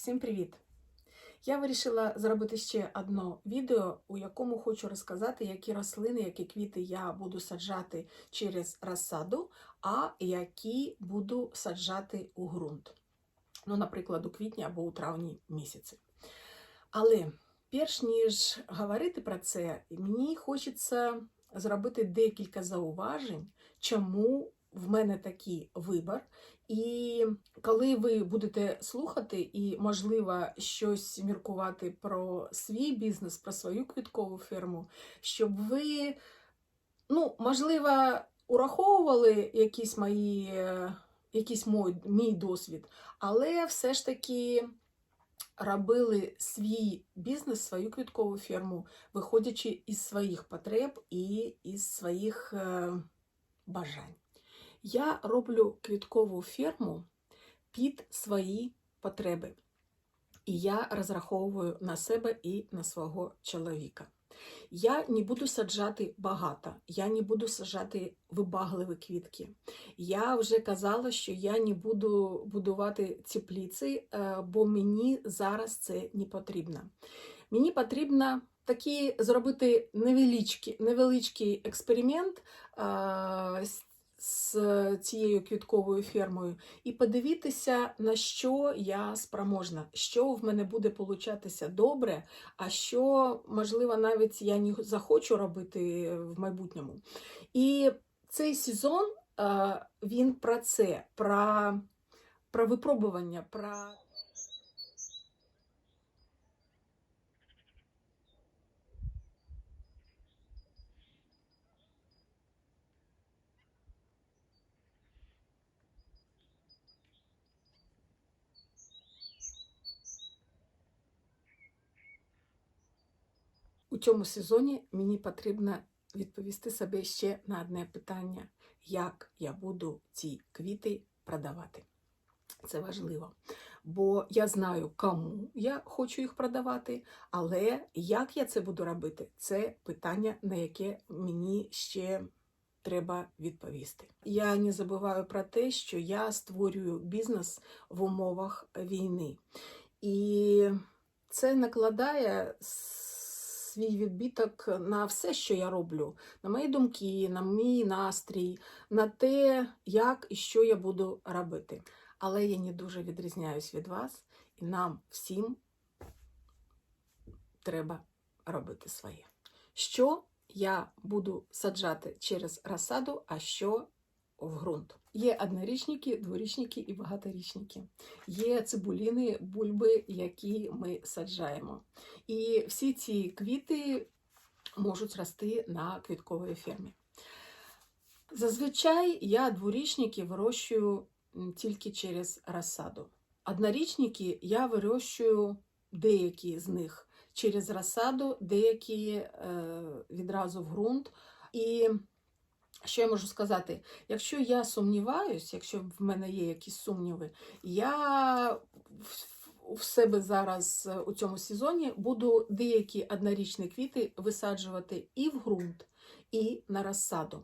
Всім привіт! Я вирішила зробити ще одне відео, у якому хочу розказати, які рослини, які квіти я буду саджати через розсаду, а які буду саджати у ґрунт. Ну, наприклад, у квітні або у травні місяці. Але перш ніж говорити про це, мені хочеться зробити декілька зауважень, чому в мене такий вибір. І коли ви будете слухати і, можливо, щось міркувати про свій бізнес, про свою квіткову ферму, щоб ви, ну, можливо, ураховували якісь мої, якийсь мой, мій досвід, але все ж таки робили свій бізнес, свою квіткову ферму, виходячи із своїх потреб і із своїх е, бажань. Я роблю квіткову ферму під свої потреби. І я розраховую на себе і на свого чоловіка. Я не буду саджати багато, я не буду саджати вибагливі квітки. Я вже казала, що я не буду будувати теплиці, е, бо мені зараз це не потрібно. Мені потрібно такий зробити невеличкий, невеличкий експеримент е, з цією квітковою фермою і подивитися, на що я спроможна, що в мене буде получатися добре, а що, можливо, навіть я не захочу робити в майбутньому. І цей сезон він про це, про, про випробування, про. Цьому сезоні мені потрібно відповісти собі ще на одне питання: як я буду ці квіти продавати. Це важливо. Бо я знаю, кому я хочу їх продавати, але як я це буду робити, це питання, на яке мені ще треба відповісти. Я не забуваю про те, що я створюю бізнес в умовах війни. І це накладає свій відбіток на все, що я роблю, на мої думки, на мій настрій, на те, як і що я буду робити. Але я не дуже відрізняюсь від вас, і нам всім треба робити своє. Що я буду саджати через розсаду, а що в ґрунт. Є однорічники, дворічники і багаторічники. Є цибуліни, бульби, які ми саджаємо. І всі ці квіти можуть рости на квітковій фермі. Зазвичай я дворічники вирощую тільки через розсаду. Однорічники я вирощую деякі з них через розсаду, деякі е, відразу в ґрунт. І що я можу сказати? Якщо я сумніваюсь, якщо в мене є якісь сумніви, я в себе зараз е, у цьому сезоні буду деякі однорічні квіти висаджувати і в ґрунт, і на розсаду.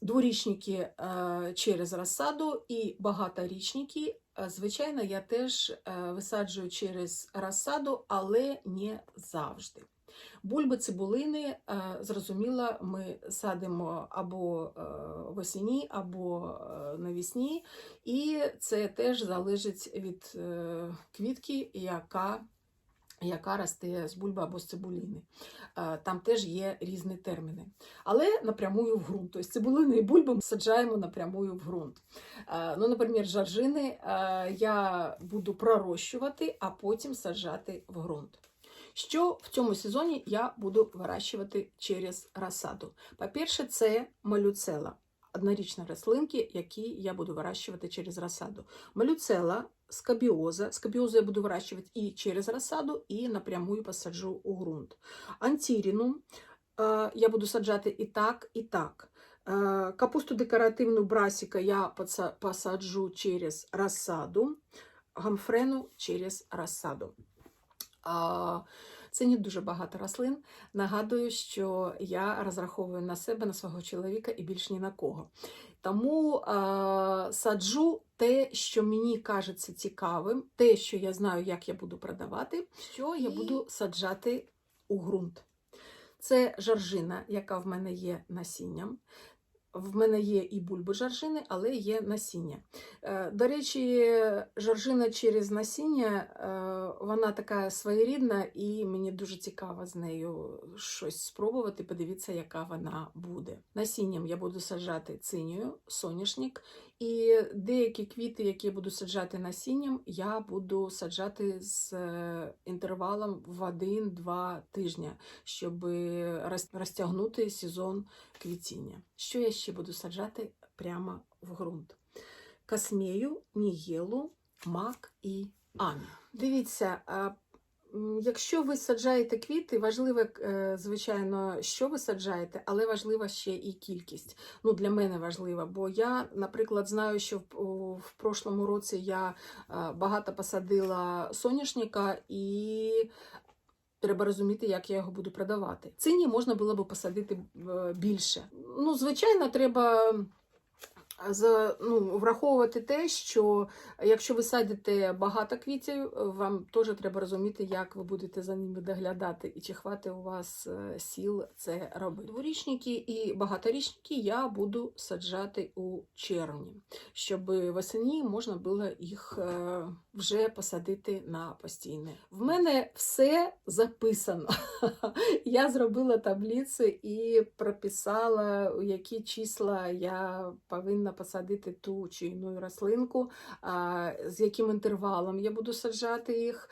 Дворічники е, через розсаду і багаторічники, е, звичайно, я теж висаджую через розсаду, але не завжди. Бульби цибулини, зрозуміло, ми садимо або восені, або навісні, і це теж залежить від е, квітки, яка яка росте з бульби або з цибуліни. Там теж є різні терміни. Але напрямую в ґрунт. Тобто цибулини і бульби ми саджаємо напрямую в ґрунт. Ну, Наприклад, жаржини я буду пророщувати, а потім саджати в ґрунт. Що в цьому сезоні я буду вирощувати через розсаду? По-перше, це малюцела, однорічні рослинки, які я буду вирощувати через розсаду. Малюцела, скабіоза. Скабіозу я буду вирощувати і через розсаду, і напрямую посаджу у ґрунт. Антіріну я буду саджати і так, і так. Капусту декоративну брасіка я посаджу через розсаду, гамфрену через розсаду. Це не дуже багато рослин. Нагадую, що я розраховую на себе, на свого чоловіка і більш ні на кого. Тому е, саджу те, що мені кажеться цікавим, те, що я знаю, як я буду продавати, що я буду саджати у ґрунт. Це жаржина, яка в мене є насінням. В мене є і бульби жаржини, але є насіння. Е, До речі, жаржина через насіння, е, вона така своєрідна, і мені дуже цікаво з нею щось спробувати, подивитися, яка вона буде. Насінням я буду саджати цинію, соняшник, і деякі квіти, які я буду саджати насінням, я буду саджати з е, інтервалом в 1-2 тижні, щоб розтягнути сезон квітіння. Що я ще буду саджати прямо в ґрунт? Касмею, нігелу, мак і амі. Дивіться, м, якщо ви саджаєте квіти, важливо, е, звичайно, що ви саджаєте, але важлива ще і кількість. Ну, для мене важливо, бо я, наприклад, знаю, що в прошлому році я е, багато посадила соняшника і Треба розуміти, як я його буду продавати. Цині можна було б посадити е, більше. Ну, звичайно, треба за, ну, враховувати те, що якщо ви садите багато квітів, вам теж треба розуміти, як ви будете за ними доглядати і чи хватить у вас е, сіл це робити. Дворічники і багаторічники я буду саджати у червні, щоб восені можна було їх е, вже посадити на постійне. В мене все записано. Я зробила таблицю і прописала, які числа я повинна посадити ту чи іну рослинку, з яким інтервалом я буду саджати їх.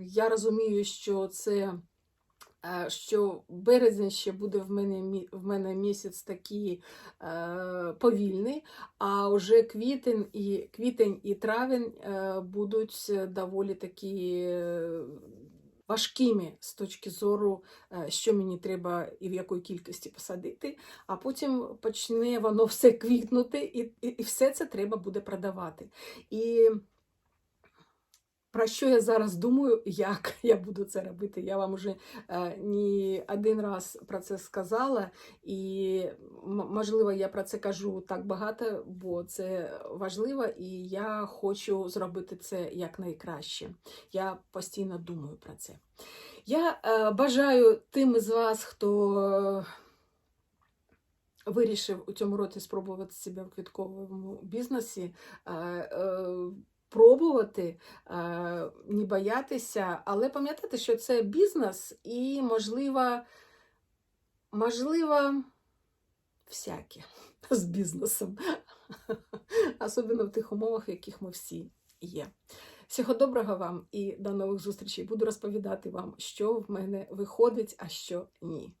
Я розумію, що це. Що березень ще буде в мене в мене місяць такий е, повільний, а вже квітень і квітень і травень е, будуть доволі такі важкими з точки зору, е, що мені треба і в якої кількості посадити, а потім почне воно все квітнути, і, і, і все це треба буде продавати. І про що я зараз думаю, як я буду це робити? Я вам вже е, не один раз про це сказала, і можливо я про це кажу так багато, бо це важливо, і я хочу зробити це якнайкраще. Я постійно думаю про це. Я е, бажаю тим із вас, хто е, вирішив у цьому році спробувати себе в квітковому бізнесі. Пробувати, е, не боятися, але пам'ятати, що це бізнес і, можливо, можливо, всяке з бізнесом, особливо в тих умовах, в яких ми всі є. Всього доброго вам і до нових зустрічей. Буду розповідати вам, що в мене виходить, а що ні.